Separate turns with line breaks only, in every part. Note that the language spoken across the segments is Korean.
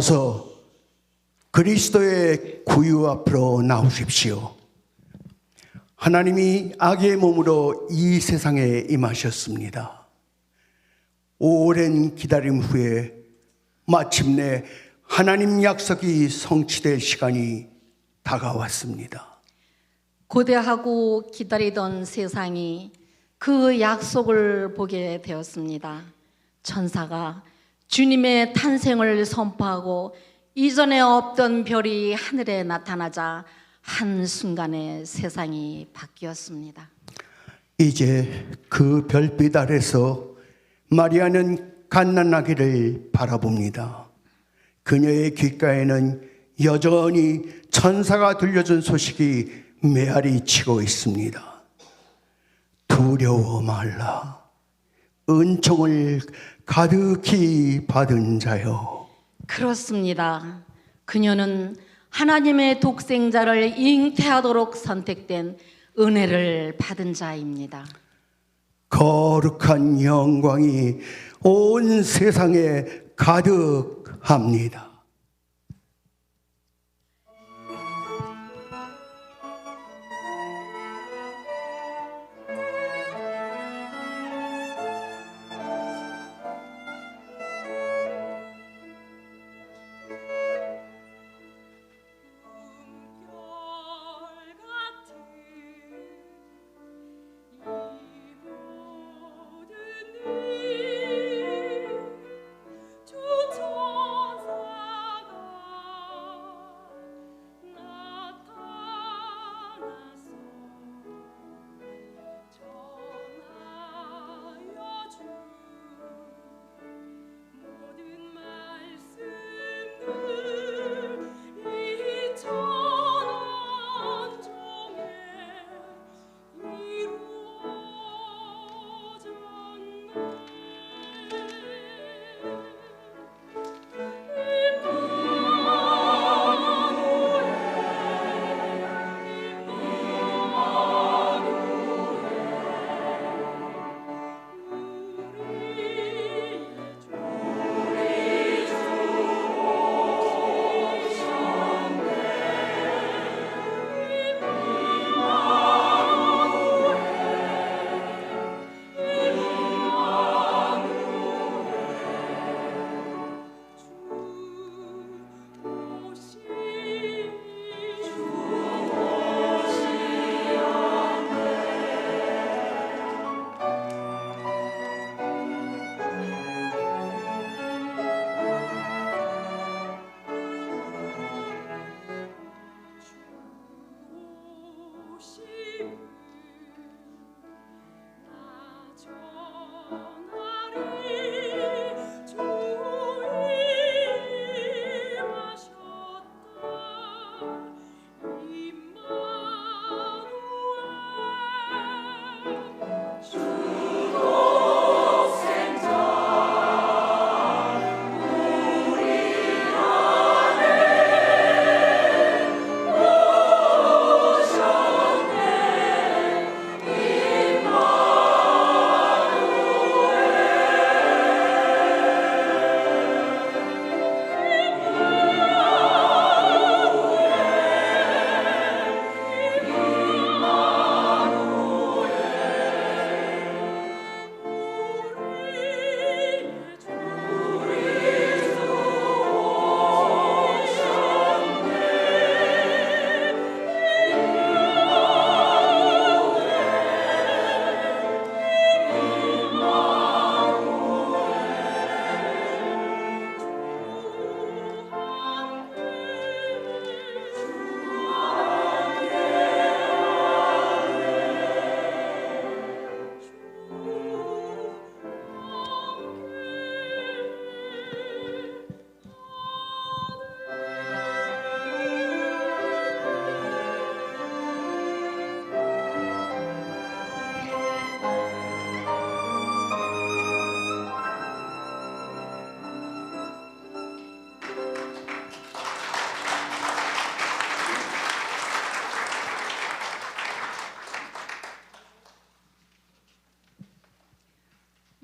어서 그리스도의 구유 앞으로 나오십시오. 하나님이 악의 몸으로 이 세상에 임하셨습니다. 오랜 기다림 후에 마침내 하나님 약속이 성취될 시간이 다가왔습니다.
고대하고 기다리던 세상이 그 약속을 보게 되었습니다. 천사가 주님의 탄생을 선포하고 이전에 없던 별이 하늘에 나타나자 한순간에 세상이 바뀌었습니다.
이제 그 별빛 아래서 마리아는 갓난아기를 바라봅니다. 그녀의 귓가에는 여전히 천사가 들려준 소식이 메아리 치고 있습니다. 두려워 말라. 은총을 가득히 받은 자여.
그렇습니다. 그녀는 하나님의 독생자를 잉태하도록 선택된 은혜를 받은 자입니다.
거룩한 영광이 온 세상에 가득합니다.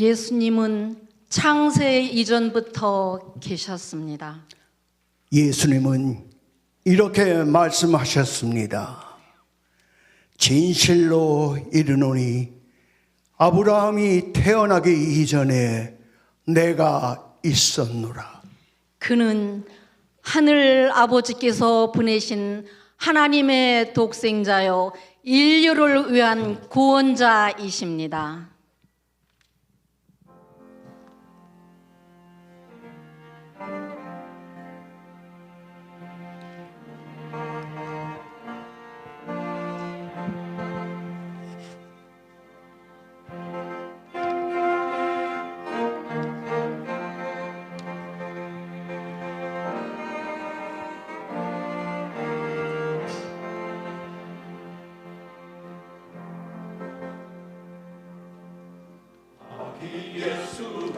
예수님은 창세 이전부터 계셨습니다.
예수님은 이렇게 말씀하셨습니다. 진실로 이르노니 아브라함이 태어나기 이전에 내가 있었노라.
그는 하늘 아버지께서 보내신 하나님의 독생자요 인류를 위한 구원자이십니다.
예수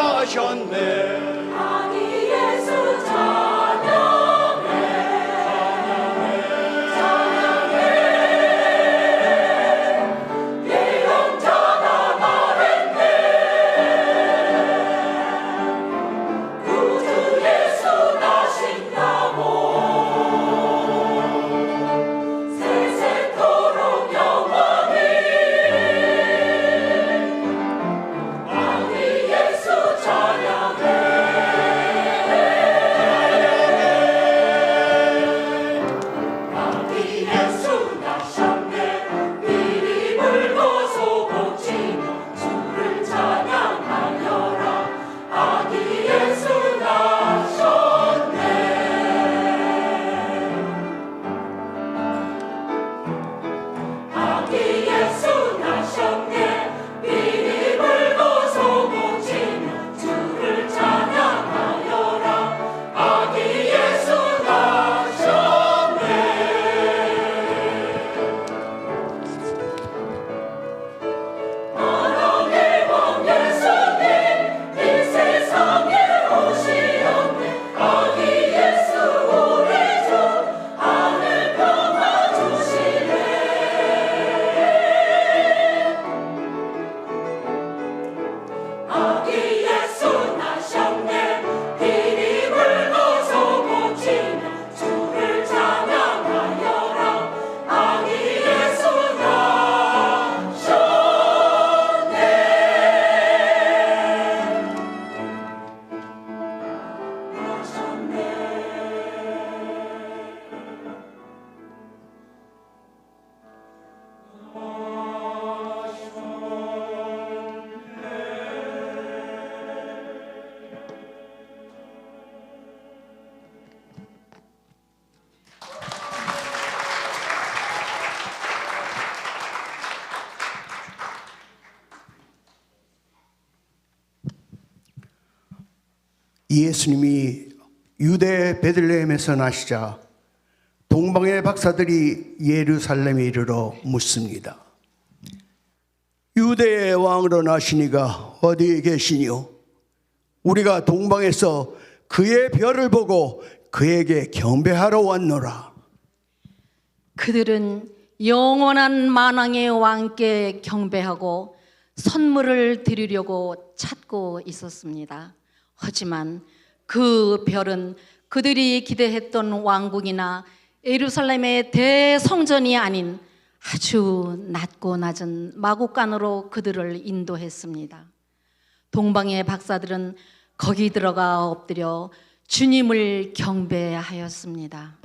나셨네
예수님이 유대 베들레헴에서 나시자 동방의 박사들이 예루살렘에 이르러 묻습니다. 유대의 왕으로 나시니가 어디에 계시니요? 우리가 동방에서 그의 별을 보고 그에게 경배하러 왔노라.
그들은 영원한 만왕의 왕께 경배하고 선물을 드리려고 찾고 있었습니다. 하지만 그 별은 그들이 기대했던 왕국이나 예루살렘의 대성전이 아닌 아주 낮고 낮은 마국간으로 그들을 인도했습니다. 동방의 박사들은 거기 들어가 엎드려 주님을 경배하였습니다.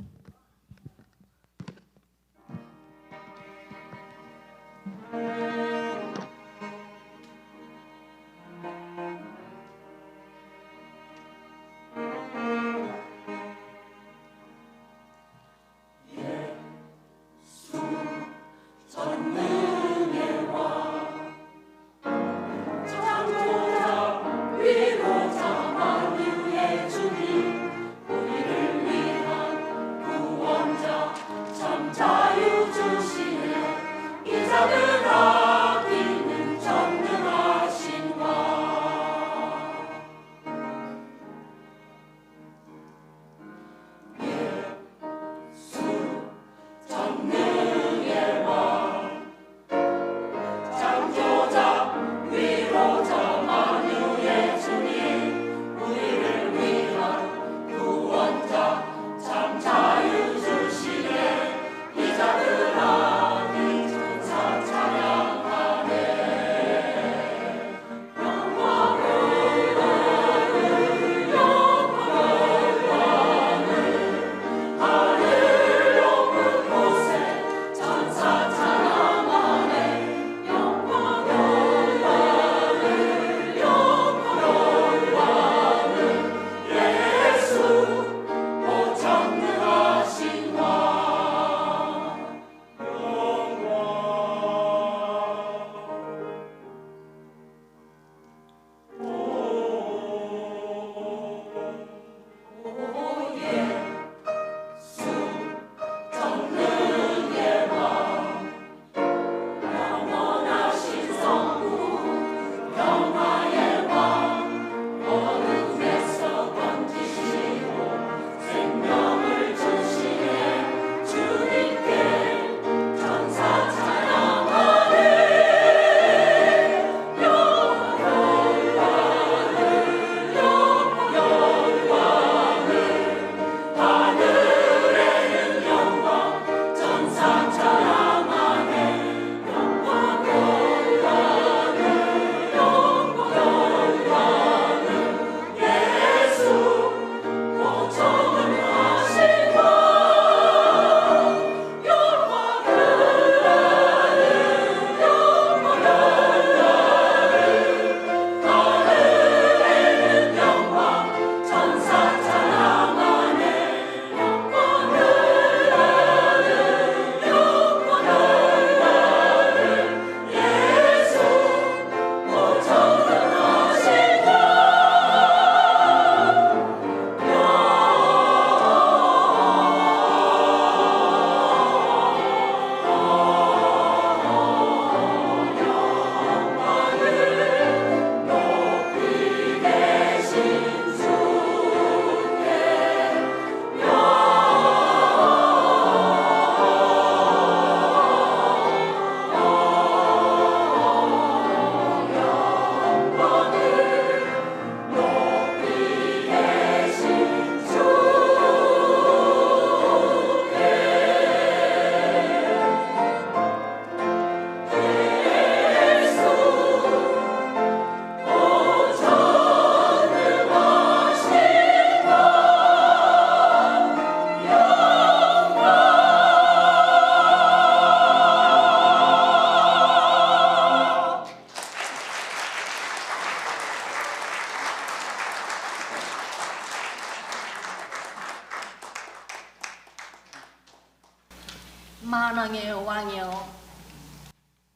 만왕의 왕이여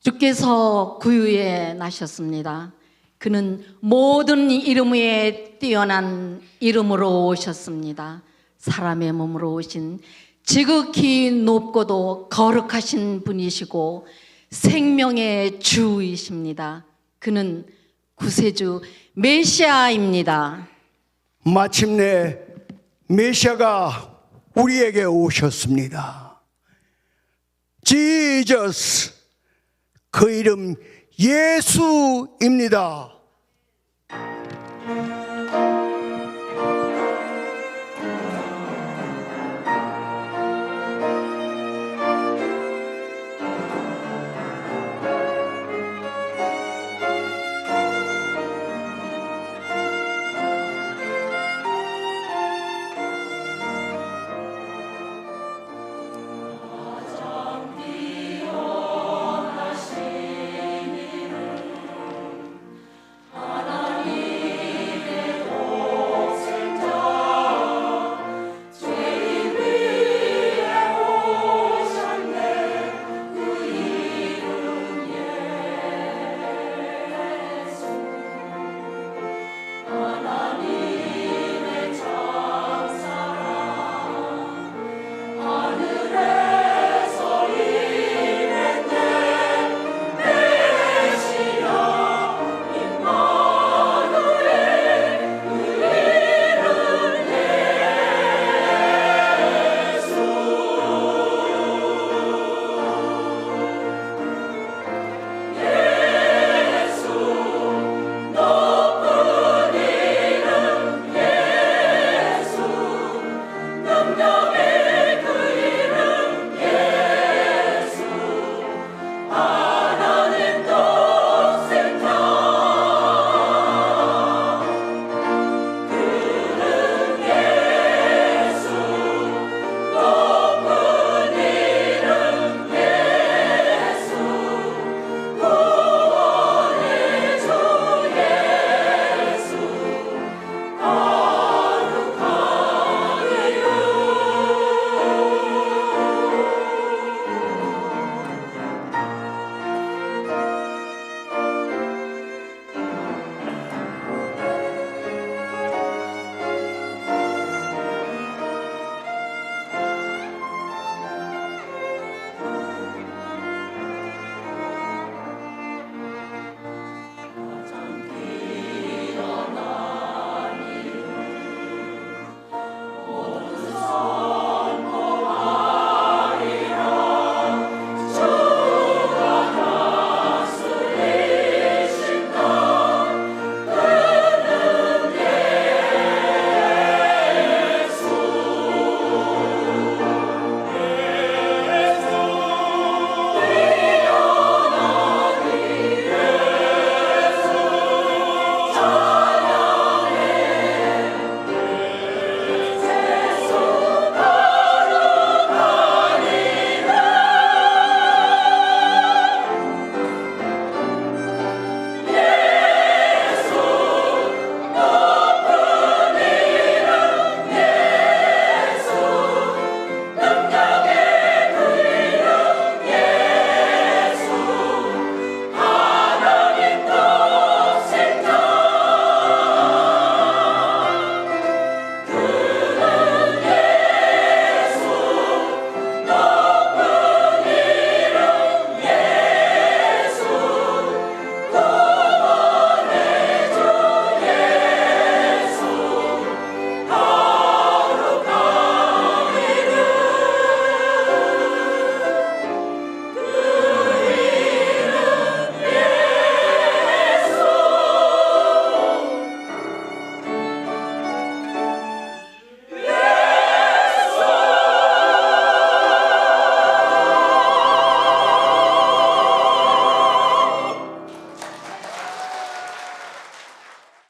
주께서 구유에 나셨습니다. 그는 모든 이름 위에 뛰어난 이름으로 오셨습니다. 사람의 몸으로 오신 지극히 높고도 거룩하신 분이시고 생명의 주이십니다. 그는 구세주 메시아입니다.
마침내 메시아가 우리에게 오셨습니다. 지저스 그 이름 예수입니다.